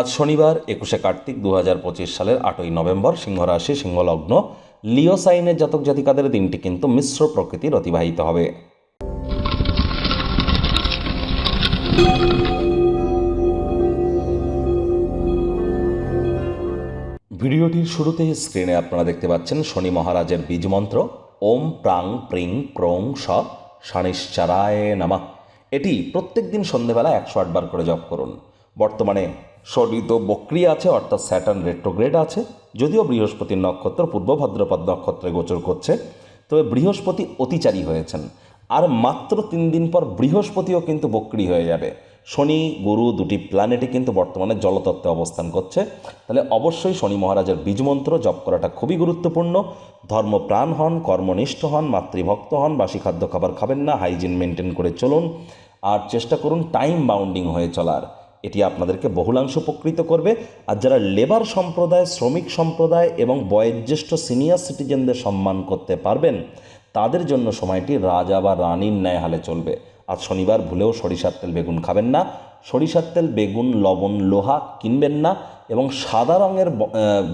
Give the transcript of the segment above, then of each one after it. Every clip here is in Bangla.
আজ শনিবার, একুশে কার্তিক দু হাজার পঁচিশ সালের আটই নভেম্বর, সিংহরাশি, সিংহলগ্ন। লিও সাইনের জাতক জাতিকাদের দিনটি কিন্তু মিশ্র প্রকৃতির অতিবাহিত হবে। ভিডিওটির শুরুতে স্ক্রিনে আপনারা দেখতে পাচ্ছেন শনি মহারাজের বীজ মন্ত্র। ওম প্রাং প্রিং ক্রোং স শানিশ্চারায় নামা। এটি প্রত্যেক দিন সন্ধেবেলা একশো আটবার করে জপ করুন। বর্তমানে শনি তো বক্রি আছে, অর্থাৎ স্যাটার্ন রেট্রোগ্রেড আছে, যদিও বৃহস্পতির নক্ষত্র পূর্ব ভাদ্রপদ নক্ষত্রে গোচর করছে, তবে বৃহস্পতি অতিচারী হয়েছেন। আর মাত্র তিন দিন পর বৃহস্পতিও কিন্তু বক্রি হয়ে যাবে। শনি, গুরু দুটি প্ল্যানেটই কিন্তু বর্তমানে জলতত্ত্বে অবস্থান করছে। তাহলে অবশ্যই শনি মহারাজের বীজমন্ত্র জপ করাটা খুবই গুরুত্বপূর্ণ। ধর্মপ্রাণ হন, কর্মনিষ্ঠ হন, মাতৃভক্ত হন, বাসি খাদ্য খাবার খাবেন না হাইজিন মেনটেন করে চলুন। আর চেষ্টা করুন টাইম বাউন্ডিং হয়ে চলার। এটি আপনাদেরকে বহুলাংশ উপকৃত করবে। আর যারা লেবার সম্প্রদায়, শ্রমিক সম্প্রদায় এবং বয়োজ্যেষ্ঠ সিনিয়র সিটিজেনদের সম্মান করতে পারবেন, তাদের জন্য সময়টি রাজা বা রানীর ন্যায় হালে চলবে। আজ শনিবার ভুলেও সরিষার তেল বেগুন খাবেন না। সরিষার তেল, বেগুন, লবণ, লোহা কিনবেন না এবং সাদা রঙের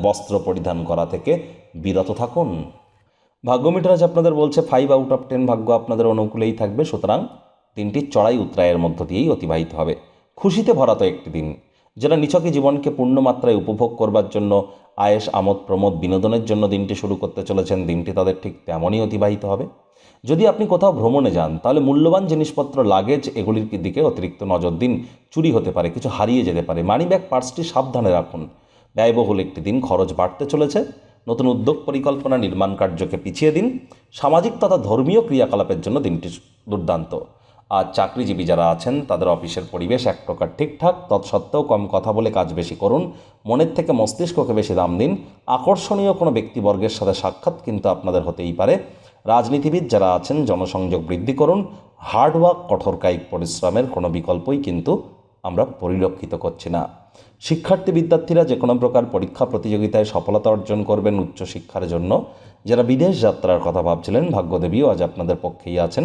বস্ত্র পরিধান করা থেকে বিরত থাকুন। ভাগ্যমিটার আজ আপনাদের বলছে ফাইভ আউট অফ টেন ভাগ্য আপনাদের অনুকূলেই থাকবে। সুতরাং দিনটি চড়াই উত্তরায়ের মধ্য দিয়েই অতিবাহিত হবে। খুশিতে ভরা তো একটি দিন যারা নিছকে জীবনকে পূর্ণমাত্রায় উপভোগ করবার জন্য আয়েস আমোদ, প্রমোদ, বিনোদনের জন্য দিনটি শুরু করতে চলেছেন, দিনটি তাদের ঠিক তেমনই অতিবাহিত হবে। যদি আপনি কোথাও ভ্রমণে যান, তাহলে মূল্যবান জিনিসপত্র, লাগেজ এগুলির দিকে অতিরিক্ত নজর দিন, চুরি হতে পারে, কিছু হারিয়ে যেতে পারে। মানি ব্যাগ পার্সটি সাবধানে রাখুন। ব্যয়বহুল একটি দিন, খরচ বাড়তে চলেছে। নতুন উদ্যোগ পরিকল্পনা, নির্মাণ কার্যকে পিছিয়ে দিন। সামাজিক তথা ধর্মীয় ক্রিয়াকলাপের জন্য দিনটি দুর্দান্ত। আর চাকরিজীবী যারা আছেন, তাদের অফিসের পরিবেশ এক প্রকার ঠিকঠাক। তৎসত্ত্বেও কম কথা বলে কাজ বেশি করুন। মনের থেকে মস্তিষ্ককে বেশি দাম দিন। আকর্ষণীয় কোনো ব্যক্তিবর্গের সাথে সাক্ষাৎ কিন্তু আপনাদের হতেই পারে। রাজনীতিবিদ যারা আছেন, জনসংযোগ বৃদ্ধি করুন। হার্ডওয়ার্ক কঠোর কায়িক পরিশ্রমের কোনো বিকল্পই কিন্তু আমরা পরিলক্ষিত করছি না। শিক্ষার্থী বিদ্যার্থীরা যে কোনো প্রকার পরীক্ষা প্রতিযোগিতায় সফলতা অর্জন করবেন উচ্চশিক্ষার জন্য। যারা বিদেশ যাত্রার কথা ভাবছিলেন, ভাগ্যদেবীও আজ আপনাদের পক্ষেই আছেন।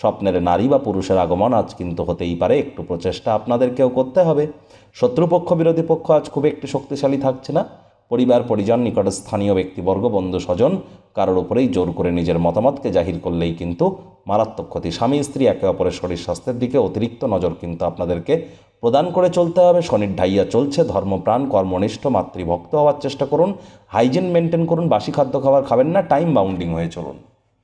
স্বপ্নের নারী বা পুরুষের আগমন আজ কিন্তু হতেই পারে, একটু প্রচেষ্টা আপনাদেরকেও করতে হবে। শত্রুপক্ষ, বিরোধী পক্ষ আজ খুব একটি শক্তিশালী থাকছে না। পরিবার, পরিজন, নিকট স্থানীয় ব্যক্তিবর্গ, বন্ধু, স্বজন, কারোর উপরেই জোর করে নিজের মতামতকে জাহির করলেই কিন্তু মারাত্মক ক্ষতি। স্বামী, স্ত্রী, একে অপরের শরীর স্বাস্থ্যের দিকে অতিরিক্ত নজর কিন্তু আপনাদেরকে প্রদান করে চলতে হবে। শনির ঢাইয়া চলছে, ধর্মপ্রাণ, কর্মনিষ্ঠ, মাতৃভক্ত হওয়ার চেষ্টা করুন, হাইজিন মেনটেন করুন, বাসি খাদ্য খাবার খাবেন না, টাইম বাউন্ডিং হয়ে চলুন।